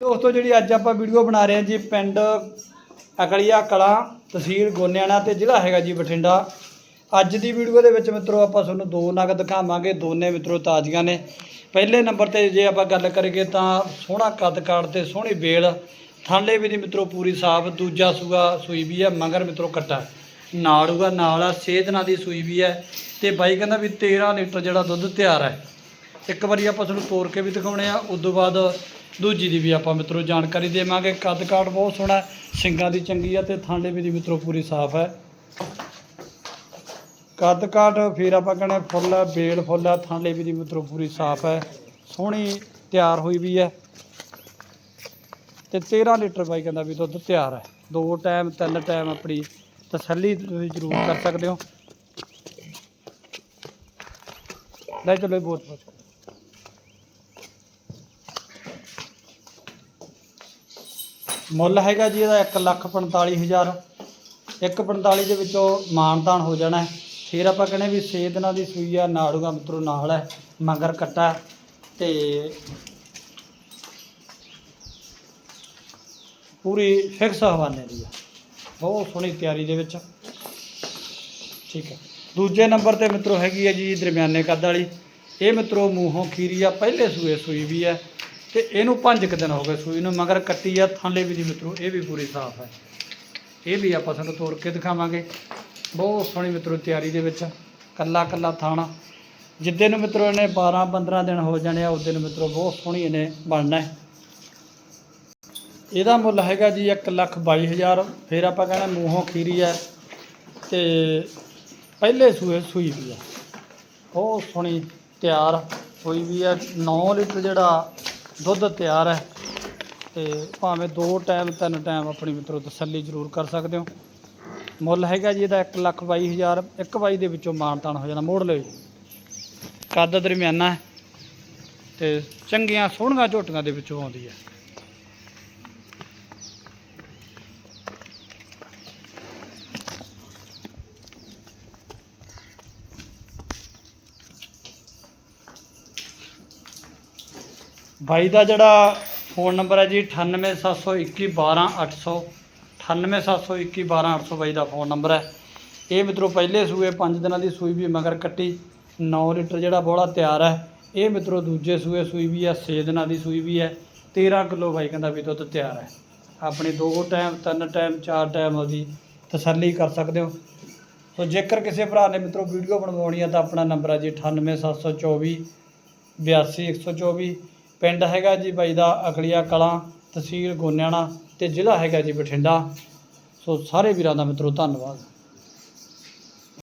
ਦੋਸਤੋ, ਜਿਹੜੀ ਅੱਜ ਆਪਾਂ ਵੀਡੀਓ ਬਣਾ ਰਹੇ ਹਾਂ ਜੀ, ਪਿੰਡ ਅਕਲੀਆ ਕਲਾਂ, ਤਹਿਸੀਲ ਗੋਨਿਆਣਾ ਤੇ ਜ਼ਿਲ੍ਹਾ ਹੈਗਾ ਜੀ ਬਠਿੰਡਾ। ਅੱਜ ਦੀ ਵੀਡੀਓ ਦੇ ਵਿੱਚ ਮਿੱਤਰੋ, ਆਪਾਂ ਤੁਹਾਨੂੰ ਦੋ ਨਗ ਦਿਖਾਵਾਂਗੇ, ਦੋਨੇ ਮਿੱਤਰੋ ਤਾਜ਼ੀਆਂ ਨੇ। ਪਹਿਲੇ ਨੰਬਰ ਤੇ ਜੇ ਆਪਾਂ ਗੱਲ ਕਰੀਏ ਤਾਂ ਸੋਹਣਾ ਕੱਦ ਕਾੜ ਤੇ ਸੋਹਣੀ ਵੇਲ, ਥਾਂਲੇ ਵੀ ਦੀ ਮਿੱਤਰੋ ਪੂਰੀ ਸਾਫ਼, ਦੂਜਾ ਸੂਆ ਸੂਈ ਵੀ ਹੈ, ਮਗਰ ਮਿੱਤਰੋ ਕੱਟਾ। ਨਾਲੂਗਾ ਨਾਲ ਆ ਛੇ ਦੀ ਸੂਈ ਵੀ ਹੈ। ਤੇ ਬਾਈ ਕਹਿੰਦਾ ਵੀ 13 ਲੀਟਰ ਜਿਹੜਾ ਦੁੱਧ ਤਿਆਰ ਹੈ। ਇੱਕ ਵਾਰੀ ਆਪਾਂ ਤੁਹਾਨੂੰ ਤੋੜ ਕੇ ਵੀ ਦਿਖਾਉਣੇ ਆ, ਉਸ ਤੋਂ ਬਾਅਦ ਦੂਜੀ ਦੀ ਵੀ ਆਪਾਂ ਮਿੱਤਰੋ ਜਾਣਕਾਰੀ ਦੇਵਾਂਗੇ। ਕੱਦ ਕਾਠ ਬਹੁਤ ਸੋਹਣਾ ਸਿੰਗਾਂ ਦੀ ਚੰਗੀ ਆ ਤੇ ਥਾਂਡੇ ਵੀ ਦੀ ਮਿੱਤਰੋ ਪੂਰੀ ਸਾਫ਼ ਹੈ। ਕੱਦ ਕਾਠ ਫਿਰ ਆਪਾਂ ਕਹਿੰਦੇ ਫੁੱਲ ਹੈ ਬੇਲ ਫੁੱਲ ਹੈ ਥਾਂਡੇ ਵੀ ਦੀ ਮਿੱਤਰੋ ਪੂਰੀ ਸਾਫ਼ ਹੈ। ਸੋਹਣੀ ਤਿਆਰ ਹੋਈ ਵੀ ਹੈ। ਤੇ 13 ਲੀਟਰ ਬਾਈ ਕਹਿੰਦਾ ਵੀ ਦੁੱਧ ਤਿਆਰ ਹੈ। ਦੋ ਟਾਈਮ ਤਿੰਨ ਟਾਈਮ ਆਪਣੀ ਤਸੱਲੀ ਤੁਸੀਂ ਜ਼ਰੂਰ ਕਰ ਸਕਦੇ ਹੋ। ਲੈ ਚਲੋ ਇਹ ਬਹੁਤ ਬਹੁਤ ਮੁੱਲ ਹੈਗਾ ਜੀ ਇਹਦਾ 145000 145 ਦੇ ਵਿੱਚੋਂ ਮਾਨਤਾਨ ਹੋ ਜਾਣਾ ਹੈ। ਫਿਰ ਆਪਾਂ ਕਹਿੰਦੇ ਵੀ 6 ਦਿਨਾਂ ਦੀ ਸੂਈ ਆ ਨਾੜੂਗਾ ਮਿੱਤਰੋ ਨਾਲ ਹੈ, ਮੰਗਰ ਕੱਟਾ ਤੇ ਪੂਰੀ ਫਿਕਸ ਹਵਾਨੇ ਦੀ ਆ। ਬਹੁਤ ਸੋਹਣੀ ਤਿਆਰੀ ਦੇ ਵਿੱਚ। ਠੀਕ ਹੈ। ਦੂਜੇ ਨੰਬਰ ਤੇ ਮਿੱਤਰੋ ਹੈਗੀ ਹੈ ਜੀ ਦਰਮਿਆਨੇ ਕੱਦ ਵਾਲੀ। ਇਹ ਮਿੱਤਰੋ ਮੂੰਹੋਂ ਖੀਰੀ ਆ, ਪਹਿਲੇ ਸੂਏ ਸੂਈ ਵੀ ਹੈ। ਤੇ ਇਹਨੂੰ ਪੰਜ ਕੁ ਦਿਨ ਹੋ ਗਏ ਸੂਈ ਨੂੰ, ਮਗਰ ਕੱਟੀ ਆ ਥਾਂਲੇ ਵੀ ਦੀ ਮਿੱਤਰੋ, ਇਹ ਵੀ ਪੂਰੀ ਸਾਫ਼ ਹੈ ਇਹ ਵੀ ਆਪਾਂ ਤੁਹਾਨੂੰ ਤੋੜ ਕੇ ਦਿਖਾਵਾਂਗੇ। ਬਹੁਤ ਸੋਹਣੀ ਮਿੱਤਰੋ ਤਿਆਰੀ ਦੇ ਵਿੱਚ, ਕੱਲਾ ਕੱਲਾ ਥਾਣਾ। ਜਿੱਦੇ ਨੂੰ ਮਿੱਤਰੋ ਇਹਨੇ 12 15 ਦਿਨ ਹੋ ਜਾਣੇ ਆ ਉਸ ਦਿਨ ਮਿੱਤਰੋ ਬਹੁਤ ਸੋਹਣੀ ਇਹਨੇ ਬਣਨਾ ਹੈ। ਇਹਦਾ ਮੁੱਲ ਹੈਗਾ ਜੀ 122000 ਫਿਰ ਆਪਾਂ ਕਹਿੰਦੇ ਮੂੰਹੋਂ ਖੀਰੀ ਹੈ ਤੇ ਪਹਿਲੇ ਸੂਏ ਸੂਈ ਵੀ ਆ। ਬਹੁਤ ਸੋਹਣੀ ਤਿਆਰ ਹੋਈ ਵੀ ਹੈ 9 ਲੀਟਰ ਜਿਹੜਾ ਦੁੱਧ ਤਿਆਰ ਹੈ ਤੇ ਭਾਵੇਂ ਦੋ ਟਾਈਮ, ਤਿੰਨ ਟਾਈਮ ਆਪਣੀ ਮਿੱਤਰੋ ਤਸੱਲੀ ਜ਼ਰੂਰ ਕਰ ਸਕਦੇ ਹੋ। ਮੁੱਲ ਹੈਗਾ ਜੀ ਇਹਦਾ 122000 ਇੱਕ ਬਾਈ ਦੇ ਵਿੱਚੋਂ ਮਾਨਤਾਨ ਹੋ ਜਾਣਾ, ਮੋੜ ਲਿਓ ਜੀ। ਕੱਦ ਦਰਮਿਆਨਾ ਹੈ ਤੇ ਚੰਗੀਆਂ ਸੋਹਣੀਆਂ ਝੋਟੀਆਂ ਦੇ ਵਿੱਚੋਂ ਆਉਂਦੀ ਹੈ। ਬਾਈ ਦਾ ਜਿਹੜਾ ਫੋਨ ਨੰਬਰ ਹੈ ਜੀ 987221 98721 ਬਾਈ ਦਾ ਫੋਨ ਨੰਬਰ ਹੈ। ਇਹ ਮਿੱਤਰੋ ਪਹਿਲੇ ਸੂਏ 5 ਦਿਨਾਂ ਦੀ ਸੂਈ ਵੀ ਮਗਰ ਕੱਟੀ 9 ਲੀਟਰ ਜਿਹੜਾ ਬੋਲਾ ਤਿਆਰ ਹੈ। ਇਹ ਮਿੱਤਰੋ ਦੂਜੇ ਸੂਏ ਸੂਈ ਵੀ ਹੈ 6 ਦਿਨਾਂ ਦੀ ਸੂਈ ਵੀ ਹੈ 13 ਕਿਲੋ ਬਾਈ ਕਹਿੰਦਾ ਵੀ ਦੁੱਧ ਤਿਆਰ ਹੈ। ਆਪਣੇ ਦੋ ਟਾਈਮ, ਤਿੰਨ ਟਾਈਮ, ਚਾਰ ਟਾਈਮ ਉਹਦੀ ਤਸੱਲੀ ਕਰ ਸਕਦੇ ਹੋ। ਸੋ ਜੇਕਰ ਕਿਸੇ ਭਰਾ ਨੇ ਮਿੱਤਰੋ ਵੀਡੀਓ ਬਣਵਾਉਣੀ ਹੈ ਤਾਂ ਆਪਣਾ ਨੰਬਰ ਹੈ ਜੀ 98724 82124 ਪਿੰਡ ਹੈਗਾ ਜੀ ਬਾਈ ਦਾ ਅਕਲੀਆ ਕਲਾਂ, ਤਹਿਸੀਲ ਗੋਨਿਆਣਾ ਅਤੇ ਜ਼ਿਲ੍ਹਾ ਹੈਗਾ ਜੀ ਬਠਿੰਡਾ। ਸੋ ਸਾਰੇ ਵੀਰਾਂ ਦਾ ਮਿੱਤਰੋ, ਧੰਨਵਾਦ।